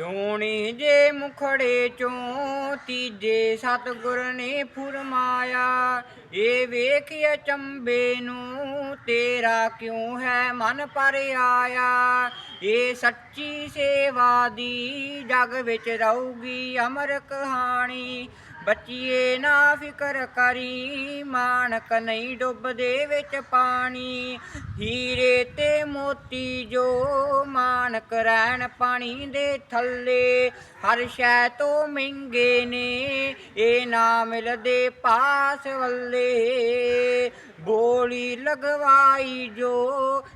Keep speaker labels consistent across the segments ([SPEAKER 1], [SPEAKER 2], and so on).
[SPEAKER 1] ਸੋਹਣੀ ਜੇ ਮੁਖੜੇ ਚੋਂ ਤੀਜੇ ਸਤਗੁਰ ਨੇ ਫੁਰਮਾਇਆ ਇਹ ਵੇਖਿਆ ਚੰਬੇ ਨੂੰ ਤੇਰਾ ਕਿਉਂ ਹੈ ਮਨ ਪਰ ਆਇਆ? ਇਹ ਸੱਚੀ ਸੇਵਾ ਦੀ ਜਗ ਵਿੱਚ ਰਹੂਗੀ ਅਮਰ ਕਹਾਣੀ, ਬੱਚੀਏ ਨਾ ਫਿਕਰ ਕਰੀ ਮਾਨਕ ਨਹੀਂ ਡੁੱਬਦੇ ਵਿੱਚ ਪਾਣੀ। ਹੀਰੇ ਤੇ ਮੋਤੀ ਜੋ ਮਾਨਕ ਰਹਿਣ ਪਾਣੀ ਦੇ ਥੱਲੇ, ਹਰ ਸ਼ੈ ਤੋਂ ਮਹਿੰਗੇ ਨੇ, ਇਹ ਨਾ ਮਿਲਦੇ ਪਾਸ ਵੱਲੇ। ਬੋਲੀ ਲਗਵਾਈ ਜੋ,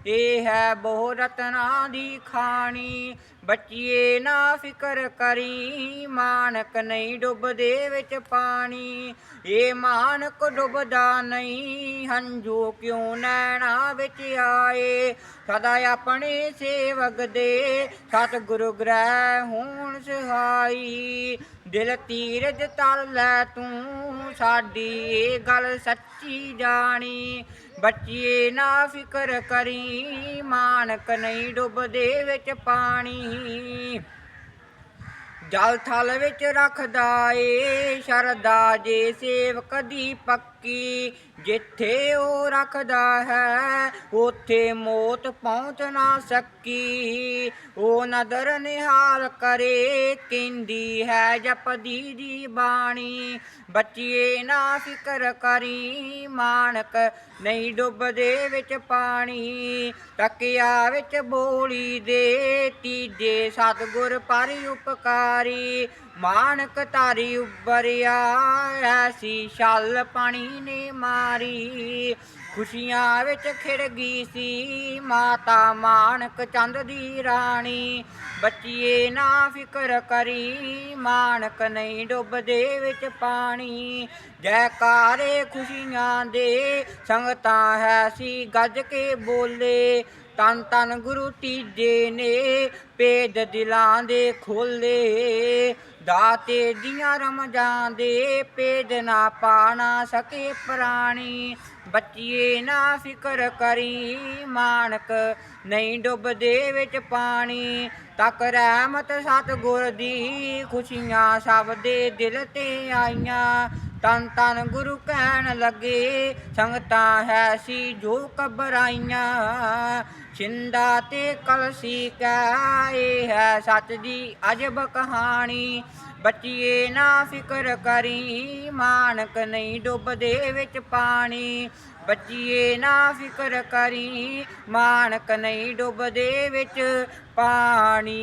[SPEAKER 1] ਇਹ ਹੈ ਬਹੁ ਰਤਨਾ ਦੀ ਖਾਣੀ। ਬੱਚੀਏ ਨਾ ਫਿਕਰ ਕਰੀ, ਮਾਨਕ ਨਹੀਂ ਡੁੱਬਦੇ ਵਿੱਚ ਪਾਣੀ। ਇਹ ਮਾਨਕ ਡੁੱਬਦਾ ਨਹੀਂ, ਹੰਝੂ ਕਿਉਂ ਨੈਣਾ ਵਿੱਚ ਆਏ? ਸਦਾ ਆਪਣੇ ਸੇਵਕ ਦੇ, ਸਤਿਗੁਰੂ ਗ੍ਰਹਿ ਹੋਣ ਸਹਾਈ। ਦਿਲ ਤੀਰਜ ਤਲ ਲੈ ਤੂੰ, ਸਾਡੀ ਇਹ ਗੱਲ ਸੱਚੀ ਜਾਣੀ। ਬੱਚੀਏ ਨਾ ਫਿਕਰ ਕਰੀ, ਮਾਨਕ ਨਹੀਂ ਡੁੱਬਦੇ ਵਿੱਚ ਪਾਣੀ। ਜਲ ਥਲ ਵਿੱਚ ਰੱਖਦਾ ਏ ਸ਼ਰਦਾ ਜੇ ਸੇਵਕ ਦੀ ਪੱਕੀ। ਜਿੱਥੇ ਉਹ ਰੱਖਦਾ ਹੈ, ਉੱਥੇ ਮੌਤ ਪਹੁੰਚ ਨਾ ਸਕੀ। ਉਹ ਨਦਰ ਨਿਹਾਲ ਕਰੇ ਕਿੰਦੀ ਹੈ ਜਪਦੀ ਦੀ ਬਾਣੀ। ਬੱਚੀਏ ਨਾ ਫਿਕਰ ਕਰੀ ਮਾਨਕ ਨਹੀਂ ਡੁੱਬਦੇ ਵਿੱਚ ਪਾਣੀ। ਤਕਿਆ ਵਿੱਚ ਬੋਲੀ ਦੇ, ਤੀਜੇ ਸਤਗੁਰ ਪਰ ਉਪਕਾਰ ਮਾਨਕ ਧਾਰੀ ਉੱਭਰਿਆ ਐਸੀ ਛਲ ਪਾਣੀ ਨੇ ਮਾਰੀ। ਖੁਸ਼ੀਆਂ ਵਿੱਚ ਖਿੜ ਗਈ ਸੀ, ਮਾਤਾ ਮਾਨਕ ਚੰਦ ਦੀ ਰਾਣੀ। ਬੱਚੀਏ ਨਾ ਫਿਕਰ ਕਰੀ ਮਾਨਕ ਨਹੀਂ ਡੁੱਬਦੇ ਵਿੱਚ ਪਾਣੀ। ਜੈਕਾਰੇ ਖੁਸ਼ੀਆਂ ਦੇ, ਸੰਗਤਾਂ ਹੈ ਸੀ ਗੱਜ ਕੇ ਬੋਲੇ। ਤਨ ਤਨ ਗੁਰੂ ਤੀਜੇ ਨੇ ਪੇਦ ਦਿਲਾਂ ਦੇ ਖੋਲੇ। ਦਾਤੇ ਦੀਆਂ ਰਮਜਾਂ ਦੇ ਪੇਦ ਨਾ ਪਾਣਾ ਸਕੇ ਪ੍ਰਾਣੀ। ਬੱਚੀਏ ਨਾ ਫਿਕਰ ਕਰੀ ਮਾਨਕ ਨਹੀਂ ਡੁੱਬਦੇ ਵਿੱਚ ਪਾਣੀ। ਤੱਕ ਰਹਿਮਤ ਸਤਗੁਰ ਦੀ ਖੁਸ਼ੀਆਂ ਸਭ ਦੇ ਦਿਲ ਤੇ ਆਈਆਂ। ਤਨ ਤਨ ਗੁਰੂ ਕਹਿਣ ਲੱਗੇ, ਸੰਗਤਾਂ ਹੈ ਸੀ ਜੋ ਕਬਰਾਈਆਂ ਛਿੰਦਾ ਤੇ ਕਲਸੀ ਕਾ ਇਹ ਹੈ ਸੱਚ ਦੀ ਅਜਬ ਕਹਾਣੀ। ਬੱਚੀਏ ਨਾ ਫਿਕਰ ਕਰੀ, ਮਾਨਕ ਨਹੀਂ ਡੁੱਬਦੇ ਵਿੱਚ ਪਾਣੀ। ਬੱਚੀਏ ਨਾ ਫਿਕਰ ਕਰੀ, ਮਾਨਕ ਨਹੀਂ ਡੁੱਬਦੇ ਵਿੱਚ ਪਾਣੀ।